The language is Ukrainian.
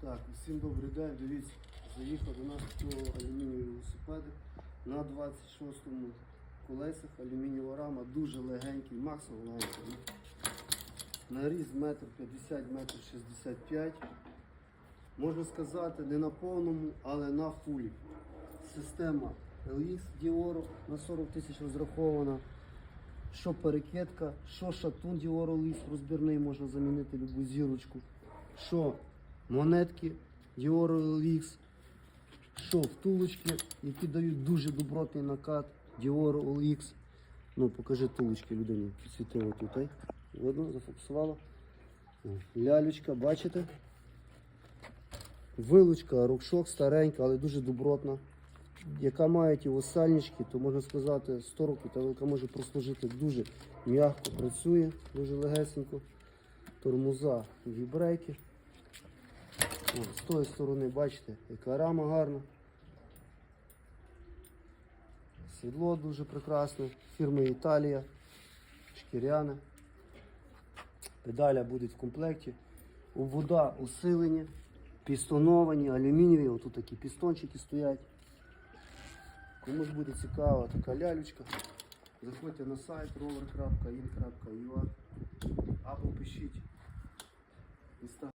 Так, усім добрий день. Дивіться, заїхав до нас до алюмінієві велосипеди на 26-му колесах алюмінієва рама, дуже легенький, максимум легенький. Наріз метр 50, метр 65. Можна сказати, не на повному, але на фулі. Система LX Dioro на 40 тисяч розрахована. Що перекидка, що шатун Dioro LX розбірний, можна замінити любу зірочку. Що монетки Dioro LX, що втулочки, які дають дуже добротний накат Dioro LX. Ну, покажи тулочки людині, підсвітила тут. Видно, зафокусувала. О, Лялечка, бачите? Вилучка, рукшок старенька, але дуже добротна. Яка має ті осальнички, то можна сказати 100 років, та яка може прослужити дуже м'яко працює, дуже легесенько. Тормоза, вібрейки. З тої сторони, бачите, яка рама гарна. Сідло дуже прекрасне, фірми Італія, шкіряне. Педаля буде в комплекті. Обвода усилені, пістоновані, алюмінієві. Отут такі пістончики стоять. Комусь буде цікава така лялючка. Заходьте на сайт rover.in.ua або пишіть.